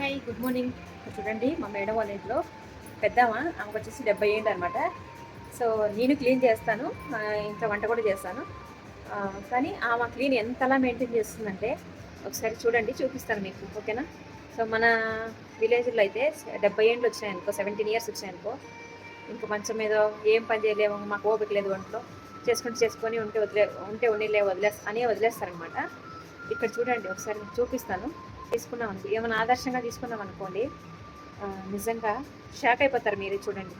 Hi good morning. చూడండి మా madam వాళ్ళ ఇంట్లో పెద్దమ్మ ఆమెకు వచ్చేసి డెబ్బై ఏంటి అనమాట సో నేను క్లీన్ చేస్తాను ఆ, ఇంట్లో వంట కూడా చేస్తాను. కానీ ఆమె క్లీన్ ఎంతలా మెయింటైన్ చేస్తుందంటే ఒకసారి చూడండి చూపిస్తాను మీకు ఓకేనా? సో మన విలేజ్లో అయితే డెబ్బై ఏండ్లు వచ్చాయనుకో సెవెంటీన్ ఇయర్స్ వచ్చాయనుకో ఇంకా మంచం మీద ఏం పని చేయలేము మాకు ఓపిక లేదు వంటలో చేసుకుంటూ చేసుకొని ఉంటే వదిలే ఉంటే ఉన్నిలే వదిలేస్తా అని వదిలేస్తారనమాట ఇక్కడ చూడండి ఒకసారి చూపిస్తాను. తీసుకున్నాం అనుకో ఏమైనా ఆదర్శంగా తీసుకున్నాం అనుకోండి నిజంగా షాక్ అయిపోతారు మీరు చూడండి.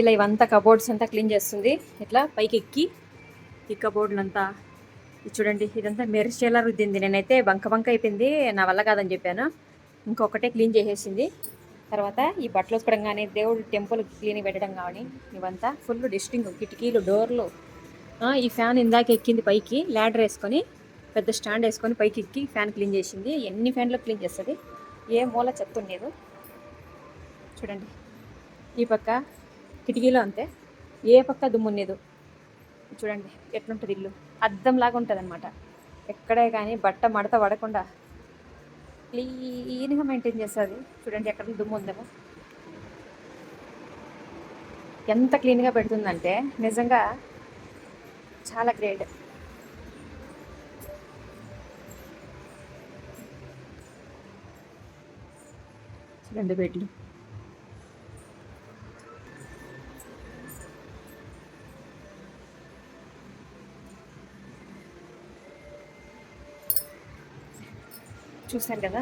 ఇలా ఇవంతా కబోర్డ్స్ అంతా క్లీన్ చేస్తుంది. ఇట్లా పైకి ఎక్కి. ఈ కబోర్డ్లు అంతా ఇది చూడండి ఇదంతా మెరిచేలా రుద్దింది. నేనైతే బంక బంక అయిపోయింది నా వల్ల కాదని చెప్పాను. ఇంకొకటే క్లీన్ చేసేసింది. తర్వాత ఈ బట్టలు ఉతకడం కానీ దేవుడు టెంపుల్ క్లీన్ పెట్టడం కానీ ఇవంతా ఫుల్ డిస్టింగ్ కిటికీలు డోర్లు ఈ ఫ్యాన్ ఇందాక ఎక్కింది పైకి ల్యాడర్ వేసుకొని పెద్ద స్టాండ్ వేసుకొని పైకి ఎక్కి ఫ్యాన్ క్లీన్ చేసింది. ఎన్ని ఫ్యాన్లు క్లీన్ చేస్తుంది? ఏ మూల చెత్త ఉండేదు చూడండి. ఈ పక్క కిటికీలో అంతే. ఏ పక్క దుమ్ము ఉండేదు చూడండి. ఎట్లుంటుంది ఇల్లు? అద్దంలాగా ఉంటుంది అనమాట ఎక్కడే కానీ బట్ట మడత పడకుండా క్లీన్గా మెయింటైన్ చేస్తుంది. చూడండి ఎక్కడ దుమ్ము ఉందేమో ఎంత క్లీన్గా పెడుతుందంటే నిజంగా చాలా గ్రేట్. రెండు బెడ్లు. చూసారు కదా?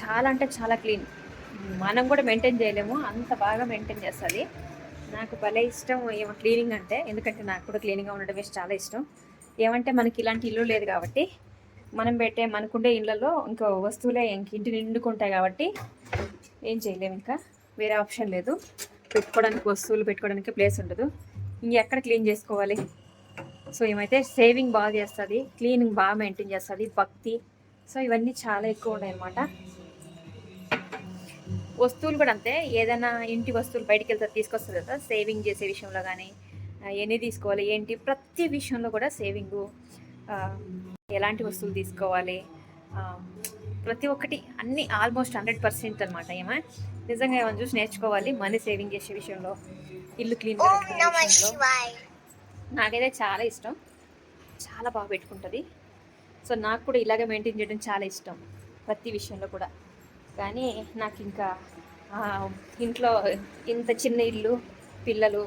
చాలా అంటే చాలా క్లీన్. మనం కూడా మెయింటైన్ చేయలేము. అంత బాగా మెయింటైన్ చేస్తుంది. నాకు భలే ఇష్టం ఏమో క్లీనింగ్ అంటే. ఎందుకంటే నాకు కూడా క్లీనింగ్గా ఉండడం చాలా ఇష్టం. ఏమంటే మనకి ఇలాంటి ఇల్లు లేదు కాబట్టి మనం పెట్టే మనకుండే ఇళ్ళల్లో ఇంకా వస్తువులే ఇంక ఇంటి నిండుకుంటాయి కాబట్టి ఏం చేయలేము ఇంకా. వేరే ఆప్షన్ లేదు. పెట్టుకోవడానికి వస్తువులు పెట్టుకోవడానికి ప్లేస్ ఉండదు. ఇంకెక్కడ క్లీన్ చేసుకోవాలి? సో ఏమైతే సేవింగ్ బాగా చేస్తుంది క్లీనింగ్ బాగా మెయింటైన్ చేస్తుంది భక్తి. సో ఇవన్నీ చాలా ఎక్కువ ఉన్నాయి అన్నమాట. వస్తువులు కూడా అంతే. ఏదైనా ఇంటి వస్తువులు బయటికి వెళ్తే తీసుకొస్తుంది కదా సేవింగ్ చేసే విషయంలో కానీ ఎన్ని తీసుకోవాలి ఏంటి ప్రతి విషయంలో కూడా సేవింగు ఎలాంటి వస్తువులు తీసుకోవాలి? ప్రతి ఒక్కటి అన్ని ఆల్మోస్ట్ హండ్రెడ్ పర్సెంట్ అనమాట ఏమో? నిజంగా ఏమైనా చూసి నేర్చుకోవాలి మనీ సేవింగ్ చేసే విషయంలో ఇల్లు క్లీన్ విషయంలో. నాకైతే చాలా ఇష్టం. చాలా బాగా పెట్టుకుంటుంది. సో నాకు కూడా ఇలాగే మెయింటైన్ చేయడం చాలా ఇష్టం ప్రతి విషయంలో కూడా. కానీ నాకు ఇంకా ఇంట్లో ఇంత చిన్న ఇల్లు పిల్లలు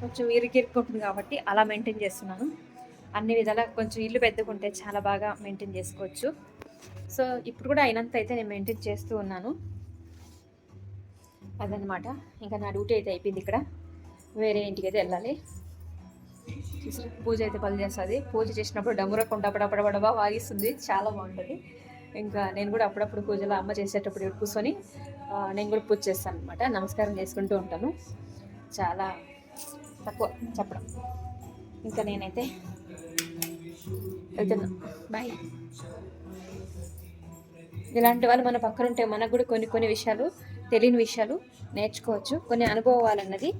కొంచెం ఇరుకిరుకుంటుంది కాబట్టి అలా మెయింటైన్ చేస్తున్నాను. అన్ని విధాలా కొంచెం ఇల్లు పెద్దకుంటే చాలా బాగా మెయింటైన్ చేసుకోవచ్చు. సో ఇప్పుడు కూడా అయినంత అయితే నేను మెయింటైన్ చేస్తూ ఉన్నాను. అదనమాట ఇంకా నా డ్యూటీ అయితే అయిపోయింది ఇక్కడ. వేరే ఇంటికి అయితే వెళ్ళాలి. పూజ అయితే పని చేస్తుంది. పూజ చేసినప్పుడు డమ్మురకుండా అప్పుడప్పుడబడబా వాగిస్తుంది. చాలా బాగుంటుంది. ఇంకా నేను కూడా అప్పుడప్పుడు పూజలో అమ్మ చేసేటప్పుడు కూర్చొని నేను కూడా పూజ చేస్తాను అనమాట నమస్కారం చేసుకుంటూ ఉంటాను. చాలా తక్కువ చెప్పడం. ఇంకా నేనైతే వెళ్తున్నా బాయ్. ఇలాంటి వాళ్ళు మన పక్కన ఉంటే మనకు కూడా కొన్ని కొన్ని విషయాలు తెలియని విషయాలు నేర్చుకోవచ్చు. కొన్ని అనుభవాలు అన్నది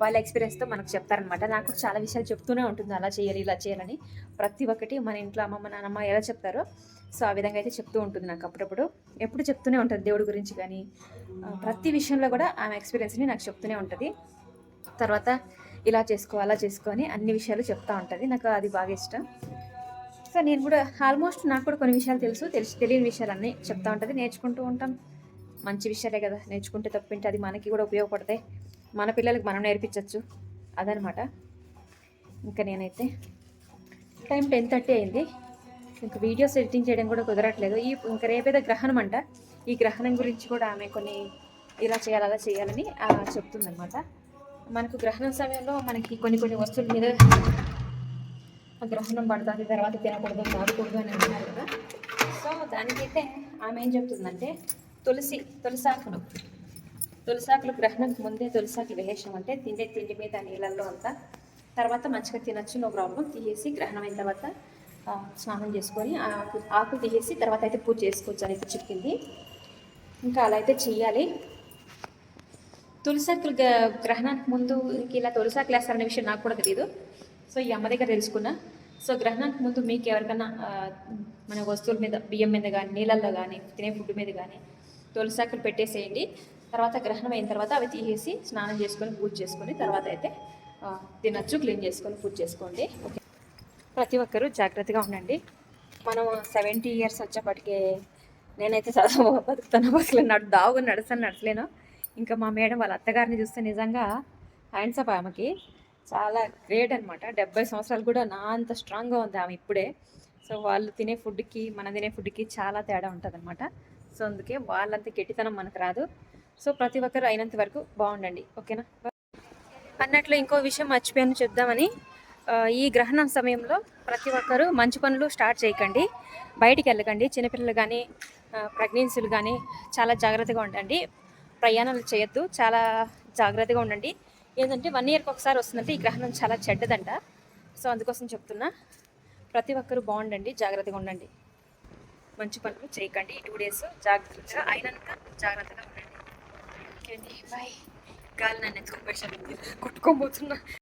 వాళ్ళ ఎక్స్పీరియన్స్తో మనకు చెప్తారనమాట నాకు చాలా విషయాలు చెప్తూనే ఉంటుంది. అలా చేయాలి ఇలా చేయాలని. ప్రతి ఒక్కటి మన ఇంట్లో అమ్మమ్మ నాన్నమ్మ ఎలా చెప్తారో సో ఆ విధంగా అయితే చెప్తూ ఉంటుంది నాకు అప్పుడప్పుడు. ఎప్పుడు చెప్తూనే ఉంటుంది దేవుడి గురించి కానీ ప్రతి విషయంలో కూడా ఆమె ఎక్స్పీరియన్స్ని నాకు చెప్తూనే ఉంటుంది. తర్వాత ఇలా చేసుకో అలా చేసుకో అని అన్ని విషయాలు చెప్తూ ఉంటుంది. నాకు అది బాగా ఇష్టం. సో నేను కూడా ఆల్మోస్ట్ నాకు కూడా కొన్ని విషయాలు తెలుసు తెలిసి తెలియని విషయాలన్నీ చెప్తా ఉంటుంది నేర్చుకుంటూ ఉంటాం. మంచి విషయాలే కదా నేర్చుకుంటే తప్పింటే అది మనకి కూడా ఉపయోగపడతాయి. మన పిల్లలకు మనం నేర్పించవచ్చు అదనమాట ఇంకా నేనైతే టైం టెన్ థర్టీ అయింది. ఇంకా వీడియోస్ ఎడిటింగ్ చేయడం కూడా కుదరట్లేదు. ఈ ఇంకా రేపేదో గ్రహణం అంట. ఈ గ్రహణం గురించి కూడా ఆమె కొన్ని ఇలా చేయాలి అలా చేయాలని చెప్తుందనమాట చెప్తుందన్నమాట. మనకు గ్రహణం సమయంలో మనకి కొన్ని కొన్ని వస్తువుల మీద గ్రహణం పడుతుంది తర్వాత తినకూడదు తాగకూడదు అని అంటున్నారు కదా. సో దానికైతే ఆమె ఏం చెప్తుందంటే తులసి తులసాకులు. తులసాకులు గ్రహణంకి ముందే తులసాకులు వేసేసాం అంటే తిండే తిండి మీద నీళ్ళల్లో అంతా. తర్వాత మంచిగా తినచ్చు నో ప్రాబ్లం. తీసేసి గ్రహణం అయిన తర్వాత స్నానం చేసుకొని ఆకు ఆకు తీసేసి తర్వాత అయితే పూజ చేసుకోవచ్చు అనేది చెప్పింది. ఇంకా అలా అయితే చెయ్యాలి. తులసాకులు గ- గ్రహణానికి ముందు ఇలా తులసాకులు వేస్తారనే విషయం నాకు కూడా తెలియదు సో ఈ అమ్మ దగ్గర తెలుసుకున్నా. సో గ్రహణానికి ముందు మీకు ఎవరికైనా మన వస్తువుల మీద బియ్యం మీద కానీ నీళ్ళల్లో కానీ తినే ఫుడ్ మీద కానీ తులసాకులు పెట్టేసేయండి. తర్వాత గ్రహణం అయిన తర్వాత అవి తీసేసి స్నానం చేసుకొని పూజ చేసుకొని తర్వాత అయితే తినచ్చు క్లీన్ చేసుకొని పూజ చేసుకోండి. ఓకే. ప్రతి ఒక్కరూ జాగ్రత్తగా ఉండండి. మనం సెవెంటీ ఇయర్స్ వచ్చేప్పటికే నేనైతే చదువు బతుకుతాను బతుకులేను నడు దావుగా నడుస్తాను నడచలేను. ఇంకా మా మేడం వాళ్ళ అత్తగారిని చూస్తే నిజంగా హ్యాండ్స్ అప్ ఆమెకి. చాలా గ్రేట్ అనమాట డెబ్బై సంవత్సరాలు కూడా నా అంత స్ట్రాంగ్గా ఉంది ఆమె ఇప్పుడే. సో వాళ్ళు తినే ఫుడ్కి మనం తినే ఫుడ్కి చాలా తేడా ఉంటుంది అనమాట సో అందుకే వాళ్ళంత గట్టితనం మనకు రాదు. సో ప్రతి ఒక్కరు అయినంత వరకు బాగుండండి. ఓకేనా? అన్నట్లు ఇంకో విషయం మర్చిపోయాను చెప్దామని ఈ గ్రహణం సమయంలో ప్రతి ఒక్కరూ మంచి పనులు స్టార్ట్ చేయకండి. బయటికి వెళ్ళకండి. చిన్నపిల్లలు కానీ ప్రెగ్నెన్సీలు కానీ చాలా జాగ్రత్తగా ఉండండి. ప్రయాణాలు చేయొద్దు. చాలా జాగ్రత్తగా ఉండండి. ఏంటంటే వన్ ఇయర్కి ఒకసారి వస్తుందంటే ఈ గ్రహణం చాలా చెడ్డదంట. సో అందుకోసం చెప్తున్నా ప్రతి ఒక్కరూ బాగుండండి జాగ్రత్తగా ఉండండి. మంచి పనులు చేయకండి ఈ టూ డేస్ జాగ్రత్తగా అయినంత జాగ్రత్తగా ఉండండి. ఓకే బాయ్ గాలి నన్ను ఎత్తుకొని కొట్టుకోబోతున్నా